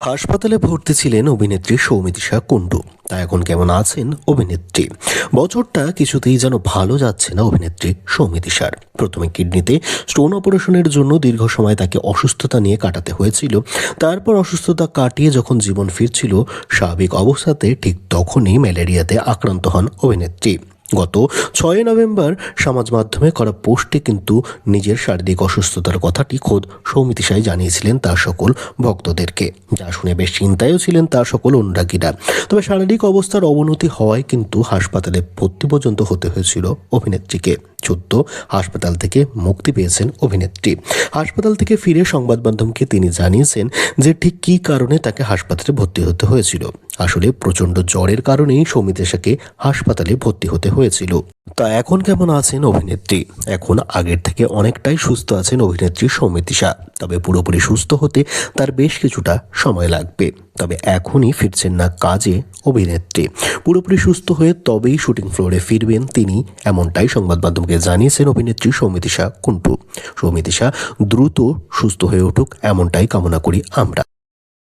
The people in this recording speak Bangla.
হাসপাতালে ভর্তি ছিলেন অভিনেত্রী সৌমিতিশা কুণ্ডু। তা এখন কেমন আছেন অভিনেত্রী? বছরটা কিছুতেই যেন ভালো যাচ্ছে না অভিনেত্রী সৌমিতিশার প্রথমে কিডনিতে স্টোন অপারেশনের জন্য দীর্ঘ সময় তাকে অসুস্থতা নিয়ে কাটাতে হয়েছিল। তারপর অসুস্থতা কাটিয়ে যখন জীবন ফিরছিল, স্বাভাবিক অবস্থাতে ঠিক তখনই ম্যালেরিয়াতে আক্রান্ত হন অভিনেত্রী। গত ছয় নভেম্বর সমাজ মাধ্যমে করা পোস্টে কিন্তু নিজের শারীরিক অসুস্থতার কথাটি খোদ সৌমিতি সাই জানিয়েছিলেন তার সকল ভক্তদেরকে। যা শুনে বেশ চিন্তায়ও ছিলেন তার সকল অনুরাগীরা। তবে শারীরিক অবস্থার অবনতি হওয়ায় কিন্তু হাসপাতালে ভর্তি পর্যন্ত হতে হয়েছিল অভিনেত্রীকে। চোদ্দ হাসপাতাল থেকে মুক্তি পেয়েছেন অভিনেত্রী। হাসপাতাল থেকে ফিরে সংবাদ মাধ্যমকে তিনি জানিয়েছেন যে ঠিক কী কারণে তাকে হাসপাতালে ভর্তি হতে হয়েছিল। আসলে প্রচণ্ড জ্বরের কারণেই সৌমিতেশাকে হাসপাতালে ভর্তি হতে হয়েছিল। তা এখন কেমন আছেন অভিনেত্রী? এখন আগের থেকে অনেকটাই সুস্থ আছেন অভিনেত্রী সৌমিতিশা তবে পুরোপুরি সুস্থ হতে তার বেশ কিছুটা সময় লাগবে। তবে এখনই ফিরছেন না কাজে অভিনেত্রী। পুরোপুরি সুস্থ হয়ে তবেই শুটিং ফ্লোরে ফিরবেন তিনি, এমনটাই সংবাদ মাধ্যমকে জানিয়েছেন অভিনেত্রী সৌমিতিশা কুন্টু সৌমিতিশা দ্রুত সুস্থ হয়ে উঠুক, এমনটাই কামনা করি আমরা।